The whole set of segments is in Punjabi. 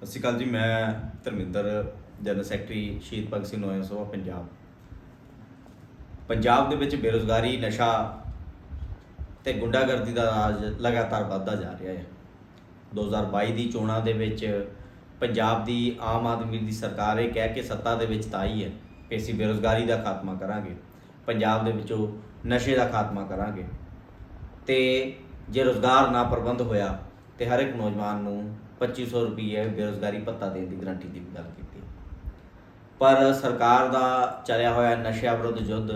ਸਤਿ ਸ਼੍ਰੀ ਅਕਾਲ ਜੀ, ਮੈਂ ਧਰਮਿੰਦਰ, ਜਨਰਲ ਸੈਕਟਰੀ ਸ਼ਹੀਦ ਭਗਤ ਸਿੰਘ ਨੋਇਨ ਸਭਾ ਪੰਜਾਬ। ਪੰਜਾਬ ਦੇ ਵਿੱਚ ਬੇਰੁਜ਼ਗਾਰੀ, ਨਸ਼ਾ ਤੇ ਗੁੰਡਾਗਰਦੀ ਦਾ ਰਾਜ ਲਗਾਤਾਰ ਵੱਧਦਾ ਜਾ ਰਿਹਾ ਹੈ। 2022 ਦੀ ਚੋਣਾਂ ਦੇ ਵਿੱਚ ਪੰਜਾਬ ਦੀ ਆਮ ਆਦਮੀ ਦੀ ਸਰਕਾਰ ਇਹ ਕਹਿ ਕੇ ਸੱਤਾ ਦੇ ਵਿੱਚ ਤਾਂ ਆਈ ਹੈ ਕਿ ਅਸੀਂ ਬੇਰੁਜ਼ਗਾਰੀ ਦਾ ਖਾਤਮਾ ਕਰਾਂਗੇ, ਪੰਜਾਬ ਦੇ ਵਿੱਚੋਂ ਨਸ਼ੇ ਦਾ ਖਾਤਮਾ ਕਰਾਂਗੇ। ਤੇ ਜੇ ਰੋਜ਼ਗਾਰ ਨਾ ਪ੍ਰਬੰਧ ਹੋਇਆ ਤੇ ਹਰ ਇੱਕ ਨੌਜਵਾਨ ਨੂੰ 2500 ਰੁਪਏ ਬੇਰੋਜ਼ਗਾਰੀ ਭੱਤਾ ਦੇਣ ਦੀ ਗਰੰਟੀ ਦੀ ਵੀ ਗੱਲ ਕੀਤੀ। ਪਰ ਸਰਕਾਰ ਦਾ ਚੱਲਿਆ ਹੋਇਆ ਨਸ਼ਿਆਂ ਵਿਰੁੱਧ ਯੁੱਧ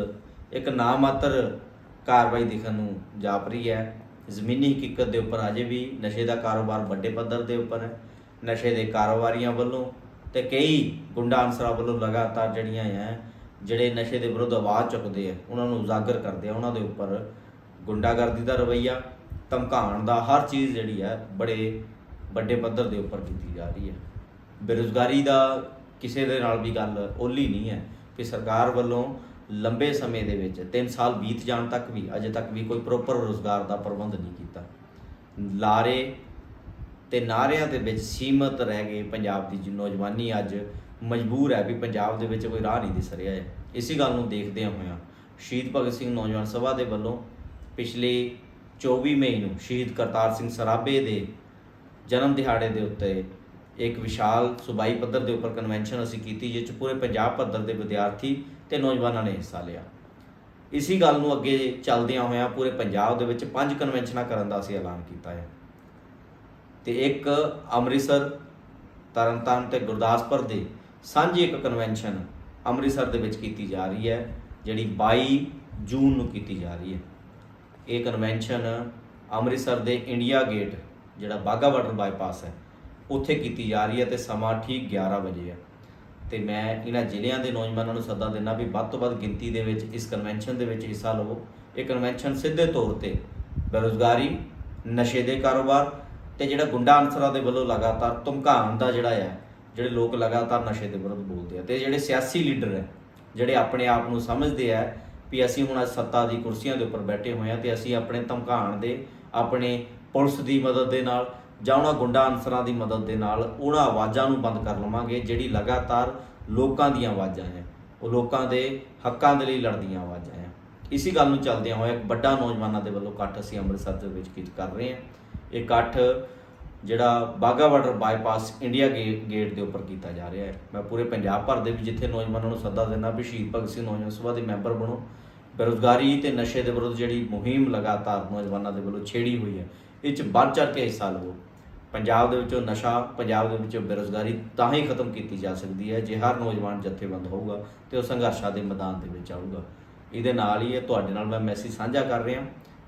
ਇੱਕ ਨਾਮਾਤਰ ਕਾਰਵਾਈ ਦਿਖਣ ਨੂੰ ਜਾਪ ਰਹੀ ਹੈ। ਜ਼ਮੀਨੀ ਹਕੀਕਤ ਦੇ ਉੱਪਰ ਅਜੇ ਵੀ ਨਸ਼ੇ ਦਾ ਕਾਰੋਬਾਰ ਵੱਡੇ ਪੱਧਰ ਦੇ ਉੱਪਰ ਹੈ। ਨਸ਼ੇ ਦੇ ਕਾਰੋਬਾਰੀਆਂ ਵੱਲੋਂ ਤੇ ਕਈ ਗੁੰਡਾ ਅਨਸਰਾਂ ਵੱਲੋਂ ਲਗਾਤਾਰ ਜਿਹੜੀਆਂ ਹੈ ਜਿਹੜੇ ਨਸ਼ੇ ਦੇ ਵਿਰੁੱਧ ਆਵਾਜ਼ ਚੁੱਕਦੇ ਆ, ਉਹਨਾਂ ਨੂੰ ਉਜਾਗਰ ਕਰਦੇ ਆ। ਉਹਨਾਂ ਦੇ ਉੱਪਰ ਗੁੰਡਾਗਰਦੀ ਦਾ ਰਵੱਈਆ, ਧਮਕਾਉਣ ਦਾ ਹਰ ਚੀਜ਼ ਜਿਹੜੀ ਹੈ ਬੜੇ ਵੱਡੇ ਪੱਧਰ ਦੇ ਉੱਪਰ ਕੀਤੀ ਜਾ ਰਹੀ ਹੈ। ਬੇਰੁਜ਼ਗਾਰੀ ਦਾ ਕਿਸੇ ਦੇ ਨਾਲ ਵੀ ਗੱਲ ਓਲੀ ਨਹੀਂ ਹੈ ਕਿ ਸਰਕਾਰ ਵੱਲੋਂ ਲੰਬੇ ਸਮੇਂ ਦੇ ਵਿੱਚ 3 ਸਾਲ ਬੀਤ ਜਾਣ ਤੱਕ ਵੀ, ਅਜੇ ਤੱਕ ਵੀ ਕੋਈ ਪ੍ਰੋਪਰ ਰੋਜ਼ਗਾਰ ਦਾ ਪ੍ਰਬੰਧ ਨਹੀਂ ਕੀਤਾ। ਲਾਰੇ ਤੇ ਨਾਰਿਆਂ ਦੇ ਵਿੱਚ ਸੀਮਤ ਰਹਿ ਗਏ ਪੰਜਾਬ ਦੀ ਨੌਜਵਾਨੀ ਅੱਜ ਮਜਬੂਰ ਹੈ ਵੀ ਪੰਜਾਬ ਦੇ ਵਿੱਚ ਕੋਈ ਰਾਹ ਨਹੀਂ ਦਿਸ ਰਿਹਾ ਹੈ। ਇਸੇ ਗੱਲ ਨੂੰ ਦੇਖਦਿਆਂ ਹੋਇਆਂ ਸ਼ਹੀਦ ਭਗਤ ਸਿੰਘ ਨੌਜਵਾਨ ਸਭਾ ਦੇ ਵੱਲੋਂ ਪਿਛਲੇ 24 ਮਈ ਨੂੰ ਸ਼ਹੀਦ ਕਰਤਾਰ ਸਿੰਘ ਸਰਾਭੇ ਦੇ ਜਨਮ ਦਿਹਾੜੇ ਦੇ ਉੱਤੇ ਇੱਕ ਵਿਸ਼ਾਲ ਸੂਬਾਈ ਪੱਧਰ ਦੇ ਉੱਪਰ ਕਨਵੈਨਸ਼ਨ ਅਸੀਂ ਕੀਤੀ, ਜਿਸ 'ਚ ਪੂਰੇ ਪੰਜਾਬ ਪੱਧਰ ਦੇ ਵਿਦਿਆਰਥੀ ਤੇ ਨੌਜਵਾਨਾਂ ਨੇ ਹਿੱਸਾ ਲਿਆ। ਇਸੀ ਗੱਲ ਨੂੰ ਅੱਗੇ ਚੱਲਦਿਆਂ ਹੋਇਆਂ ਪੂਰੇ ਪੰਜਾਬ ਦੇ ਵਿੱਚ ਪੰਜ ਕਨਵੈਨਸ਼ਨਾਂ ਕਰਨ ਦਾ ਅਸੀਂ ਐਲਾਨ ਕੀਤਾ ਹੈ। ਤੇ ਇੱਕ ਅੰਮ੍ਰਿਤਸਰ, ਤਰਨਤਾਰਨ ਤੇ ਗੁਰਦਾਸਪੁਰ ਦੇ ਸਾਂਝੀ ਇੱਕ ਕਨਵੈਨਸ਼ਨ ਅੰਮ੍ਰਿਤਸਰ ਦੇ ਵਿੱਚ ਕੀਤੀ ਜਾ ਰਹੀ ਹੈ, ਜਿਹੜੀ 22 ਜੂਨ ਨੂੰ ਕੀਤੀ ਜਾ ਰਹੀ ਹੈ। ਇਹ ਕਨਵੈਨਸ਼ਨ ਅੰਮ੍ਰਿਤਸਰ ਦੇ ਇੰਡੀਆ ਗੇਟ ਜਿਹੜਾ ਬਾਗਾ ਬਾਰਡਰ ਬਾਈਪਾਸ ਹੈ, ਉੱਥੇ ਕੀਤੀ ਜਾ ਰਹੀ ਹੈ ਤੇ ਸਮਾਂ ਠੀਕ 11 ਵਜੇ ਹੈ। ਤੇ ਮੈਂ ਇਹਨਾਂ ਜ਼ਿਲ੍ਹਿਆਂ ਦੇ ਨੌਜਵਾਨਾਂ ਨੂੰ ਸੱਦਾ ਦਿੰਦਾ ਵੀ ਵੱਧ ਤੋਂ ਵੱਧ ਗਿਣਤੀ ਦੇ ਵਿੱਚ, ਇਸ ਕਨਵੈਨਸ਼ਨ ਦੇ ਵਿੱਚ ਹਿੱਸਾ ਲਵੋ। ਇਹ ਕਨਵੈਨਸ਼ਨ ਸਿੱਧੇ ਤੌਰ ਤੇ ਬੇਰੁਜ਼ਗਾਰੀ, ਨਸ਼ੇ ਦੇ ਕਾਰੋਬਾਰ ਤੇ ਜਿਹੜਾ ਗੁੰਡਾ ਅਨਸਰਾਂ ਦੇ ਵੱਲੋਂ ਲਗਾਤਾਰ ਧਮਕਾਉਣ ਦਾ ਜਿਹੜਾ ਹੈ, ਜਿਹੜੇ ਲੋਕ ਲਗਾਤਾਰ ਨਸ਼ੇ ਦੇ ਵਿਰੁੱਧ ਬੋਲਦੇ ਆ ਤੇ ਜਿਹੜੇ ਸਿਆਸੀ ਲੀਡਰ ਹੈ, ਜਿਹੜੇ ਆਪਣੇ ਆਪ ਨੂੰ ਸਮਝਦੇ ਆ ਵੀ ਅਸੀਂ ਹੁਣ ਅੱਜ ਸੱਤਾ ਦੀ ਕੁਰਸੀਆਂ ਦੇ ਉੱਪਰ ਬੈਠੇ ਹੋਏ ਆ ਤੇ ਅਸੀਂ ਆਪਣੇ ਧਮਕਾਉਣ ਦੇ, ਆਪਣੇ ਪੁਲਿਸ ਦੀ ਮਦਦ ਦੇ ਨਾਲ ਜਾਂ ਉਹਨਾਂ ਗੁੰਡਾ ਅਨਸਰਾਂ ਦੀ ਮਦਦ ਦੇ ਨਾਲ ਉਹਨਾਂ ਆਵਾਜ਼ਾਂ ਨੂੰ ਬੰਦ ਕਰ ਲਵਾਂਗੇ, ਜਿਹੜੀ ਲਗਾਤਾਰ ਲੋਕਾਂ ਦੀਆਂ ਆਵਾਜ਼ਾਂ ਹੈ। ਉਹ ਲੋਕਾਂ ਦੇ ਹੱਕਾਂ ਦੇ ਲਈ ਲੜਦੀਆਂ ਆਵਾਜ਼ਾਂ ਹੈ। ਇਸੇ ਗੱਲ ਨੂੰ ਚੱਲਦਿਆਂ ਹੋਇਆ ਇੱਕ ਵੱਡਾ ਨੌਜਵਾਨਾਂ ਦੇ ਵੱਲੋਂ ਇਕੱਠ ਅਸੀਂ ਅੰਮ੍ਰਿਤਸਰ ਦੇ ਵਿੱਚ ਕੀ ਕਰ ਰਹੇ ਹਾਂ। ਇਹ ਇਕੱਠ ਜਿਹੜਾ ਬਾਗਾ ਬਾਰਡਰ ਬਾਈਪਾਸ ਇੰਡੀਆ ਗੇ- ਗੇਟ ਦੇ ਉੱਪਰ ਕੀਤਾ ਜਾ ਰਿਹਾ ਹੈ। ਮੈਂ ਪੂਰੇ ਪੰਜਾਬ ਭਰ ਦੇ ਵਿੱਚ ਜਿੱਥੇ ਨੌਜਵਾਨਾਂ ਨੂੰ ਸੱਦਾ ਦਿੰਦਾ ਵੀ ਸ਼ਹੀਦ ਭਗਤ ਸਿੰਘ ਨੌਜਵਾਨ ਸਭਾ ਦੇ ਮੈਂਬਰ ਬਣੋ। ਬੇਰੁਜ਼ਗਾਰੀ ਤੇ ਨਸ਼ੇ ਦੇ ਵਿਰੁੱਧ ਜਿਹੜੀ ਮੁਹਿੰਮ ਲਗਾਤਾਰ ਨੌਜਵਾਨਾਂ ਦੇ ਵੱਲੋਂ ਛੇੜੀ ਹੋਈ ਹੈ ਇਹ ਚ ਵੱਧ ਚੜ੍ਹ ਕੇ ਹਿੱਸਾ ਲਵੋ। ਪੰਜਾਬ ਦੇ ਵਿੱਚੋਂ ਨਸ਼ਾ, ਪੰਜਾਬ ਦੇ ਵਿੱਚੋਂ ਬੇਰੁਜ਼ਗਾਰੀ ਤਾਂ ਹੀ ਖਤਮ ਕੀਤੀ ਜਾ ਸਕਦੀ ਹੈ, ਜੇ ਹਰ ਨੌਜਵਾਨ ਜਥੇਬੰਦ ਹੋਊਗਾ ਤੇ ਉਹ ਸੰਘਰਸ਼ਾਂ ਦੇ ਮੈਦਾਨ ਦੇ ਵਿੱਚ ਆਊਗਾ। ਇਹਦੇ ਨਾਲ ਹੀ ਇਹ ਤੁਹਾਡੇ ਨਾਲ ਮੈਂ ਮੈਸੇਜ ਸਾਂਝਾ ਕਰ ਰਿਹਾ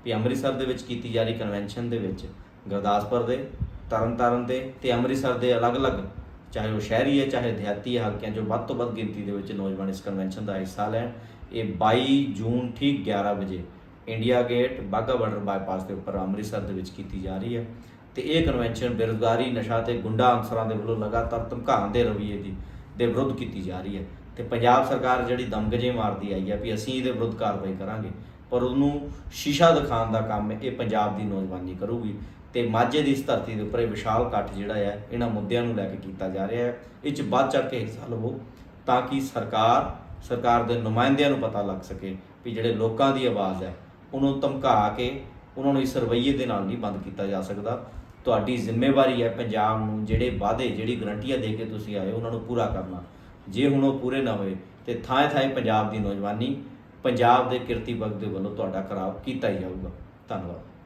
ਵੀ ਅੰਮ੍ਰਿਤਸਰ ਦੇ ਵਿੱਚ ਕੀਤੀ ਜਾ ਰਹੀ ਕਨਵੈਨਸ਼ਨ ਦੇ ਵਿੱਚ ਗੁਰਦਾਸਪੁਰ ਦੇ, ਤਰਨਤਾਰਨ ਦੇ ਤੇ ਅੰਮ੍ਰਿਤਸਰ ਦੇ ਅਲੱਗ-ਅਲੱਗ, ਚਾਹੇ ਉਹ ਸ਼ਹਿਰੀ ਹੈ, ਚਾਹੇ ਦਿਹਾਤੀ ਹਲਕਿਆਂ 'ਚੋਂ ਵੱਧ ਤੋਂ ਵੱਧ ਗਿਣਤੀ ਦੇ ਵਿੱਚ ਨੌਜਵਾਨ ਇਸ ਕਨਵੈਨਸ਼ਨ ਦਾ ਹਿੱਸਾ ਲੈਣ। ਇਹ 22 ਜੂਨ ਠੀਕ 11 ਵਜੇ India gate Baga border bypass ਦੇ ਉੱਪਰ ਅੰਮ੍ਰਿਤਸਰ ਦੇ ਵਿੱਚ ਕੀਤੀ ਜਾ ਰਹੀ ਹੈ। ਤੇ ਇਹ ਕਨਵੈਨਸ਼ਨ ਬੇਰੁਜ਼ਗਾਰੀ, ਨਸ਼ਾ ਤੇ ਗੁੰਡਾ ਅਨਸਰਾਂ ਦੇ ਵੱਲੋਂ ਲਗਾਤਾਰ ਧਮਕਾਉਣ ਦੇ ਰਵੱਈਏ ਦੀ ਦੇ ਵਿਰੁੱਧ ਕੀਤੀ ਜਾ ਰਹੀ ਹੈ। ਤੇ ਪੰਜਾਬ ਸਰਕਾਰ ਜਿਹੜੀ ਦਮਗਜੇ ਮਾਰਦੀ ਆਈ ਹੈ ਵੀ ਅਸੀਂ ਇਹਦੇ ਵਿਰੁੱਧ ਕਾਰਵਾਈ ਕਰਾਂਗੇ। ਪਰ ਉਹਨੂੰ ਸ਼ੀਸ਼ਾ ਦਿਖਾਉਣ ਦਾ ਕੰਮ ਇਹ ਪੰਜਾਬ ਦੀ ਨੌਜਵਾਨੀ ਕਰੂਗੀ। ਤੇ ਮਾਝੇ ਦੀ ਇਸ ਧਰਤੀ ਦੇ ਉੱਪਰ ਇਹ ਵਿਸ਼ਾਲ ਇਕੱਠ ਜਿਹੜਾ ਹੈ, ਇਹਨਾਂ ਮੁੱਦਿਆਂ ਨੂੰ ਲੈ ਕੇ ਕੀਤਾ ਜਾ ਰਿਹਾ ਹੈ। ਇਹ ਚ ਵੱਧ ਚੜ੍ਹ ਕੇ ਹਿੱਸਾ ਲਵੋ ਤਾਂ ਕਿ ਸਰਕਾਰ ਸਰਕਾਰ ਦੇ ਨੁਮਾਇੰਦਿਆਂ ਨੂੰ ਪਤਾ ਲੱਗ ਸਕੇ ਵੀ ਜਿਹੜੇ ਲੋਕਾਂ ਦੀ ਆਵਾਜ਼ ਹੈ ਉਹਨੂੰ ਧਮਕਾ ਕੇ ਉਹਨਾਂ ਨੂੰ ਇਸ ਰਵੱਈਏ ਦੇ ਨਾਲ ਨਹੀਂ ਬੰਦ ਕੀਤਾ ਜਾ ਸਕਦਾ। ਤੁਹਾਡੀ ਜ਼ਿੰਮੇਵਾਰੀ ਹੈ ਪੰਜਾਬ ਨੂੰ ਜਿਹੜੇ ਵਾਅਦੇ, ਜਿਹੜੀ ਗਰੰਟੀਆਂ ਦੇ ਕੇ ਤੁਸੀਂ ਆਏ ਉਹਨਾਂ ਨੂੰ ਪੂਰਾ ਕਰਨਾ। ਜੇ ਹੁਣ ਉਹ ਪੂਰੇ ਨਾ ਹੋਏ, ਤੇ ਥਾਂ ਥਾਂ ਪੰਜਾਬ ਦੀ ਨੌਜਵਾਨੀ, ਪੰਜਾਬ ਦੇ ਕਿਰਤੀ ਵਰਗ ਦੇ ਵੱਲੋਂ ਤੁਹਾਡਾ ਖਰਾਬ ਕੀਤਾ ਹੀ ਜਾਊਗਾ। ਧੰਨਵਾਦ।